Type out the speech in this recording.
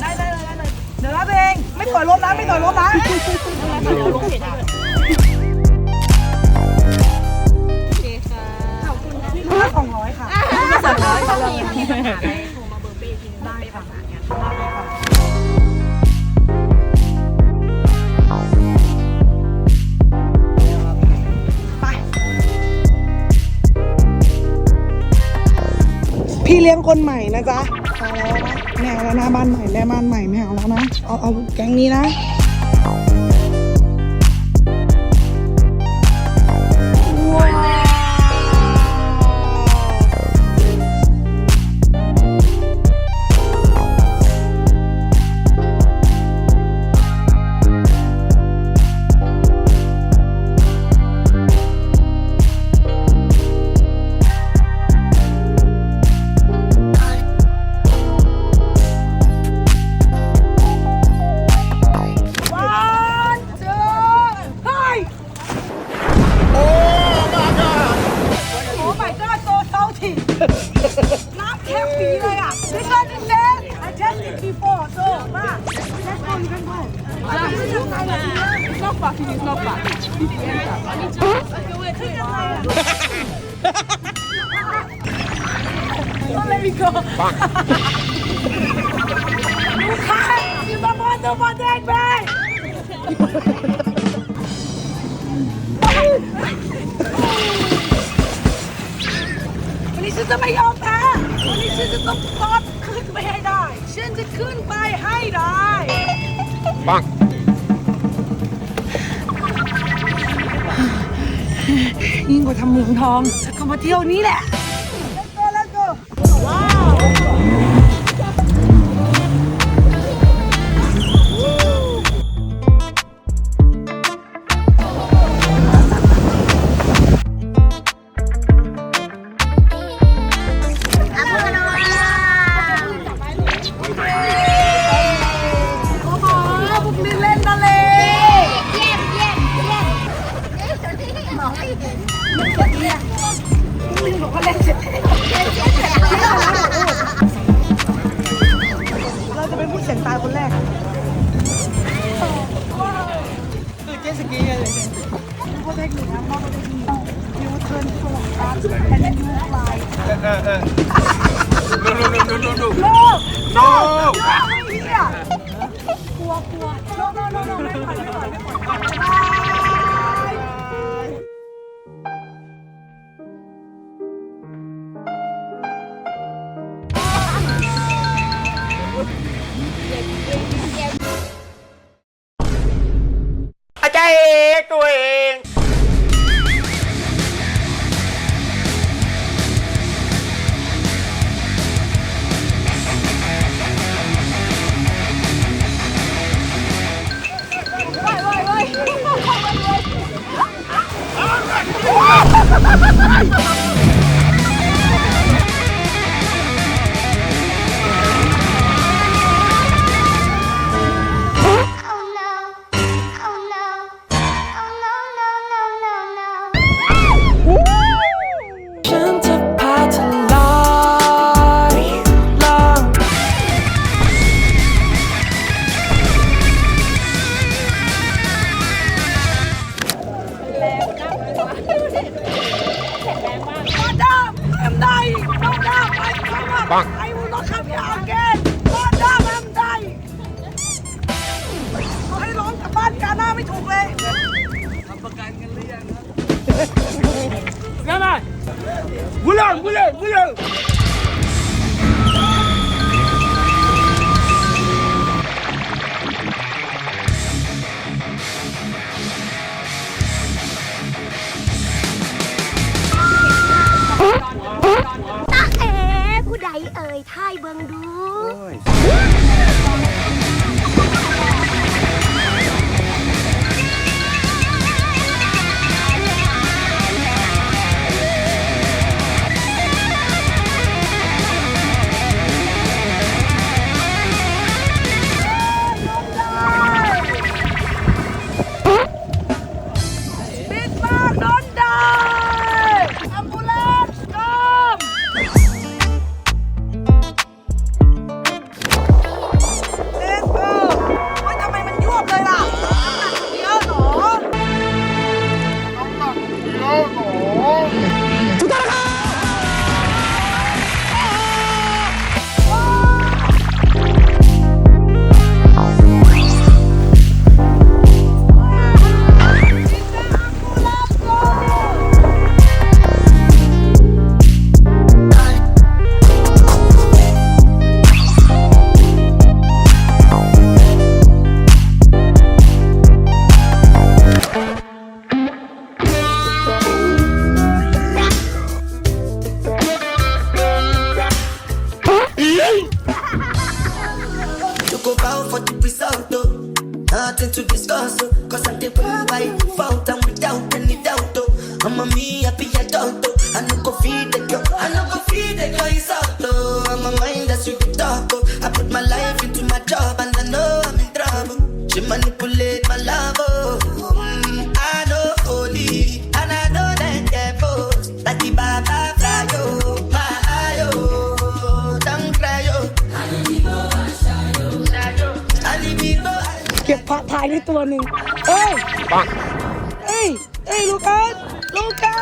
ได้ได้เลยได้เลยเดี๋ยวรับเองไม่ถอยรถนะไม่ถอยรถนะโอเคค่ะขอบคุณที่ร้อยสองร้อยค่ะสองร้อยสองร้อย เลี้ยงคนใหม่นะจ๊ะพอแล้วนะไม่เอาแล้วนะบ้านใหม่แม่บ้านใหม่ไม่เอาแล้วนะ เอาเอาแก๊งนี้นะ Don't let me go ลูกค้าอยู่บ้านบนตัวบนแดงไปวันนี้ฉันจะไม่ยอมแพ้วันนี้ฉันจะต้องตอดขึ้นไปให้ได้ ฉันจะขึ้นไปให้ได้ ปังยิ่งกว่าทำเมืองทองก็มาเที่ยวนี้แหละ บอกว่าเล่น งตายคนแรกคือเจตสกีเลยพวกเทคนิคนะมองเทคนิค you turn so fast and then you fly เออเออดูดูดูดูดูโลกโนเฮียกลัวกลัวโลกโลกโลกโลกไม่ปล่อยไม่ปล่อยไม่ปล่อยบ๊ายบาย อาจารย์ตัวเอง Madam, I'm dying. Madam, I come up. Bang. I will not come here again. Madam, I'm dying. ขาให้ร้องกลับบ้านกาหน้าไม่ถูกเลยทำประกันกันหรือยังครับบุลนบุล ยท่ายเบิงดูบิ for the result, oh. Nothing to discuss, oh. Cause I'm the one by fault and without any doubt, oh. I'm a me I be adult, oh. I no go feed the girl, I no go feed the girl. ายได้ตัวหนึ่งเอ้ยปังเอ้ย เอ้ย ลูกัส ลูกั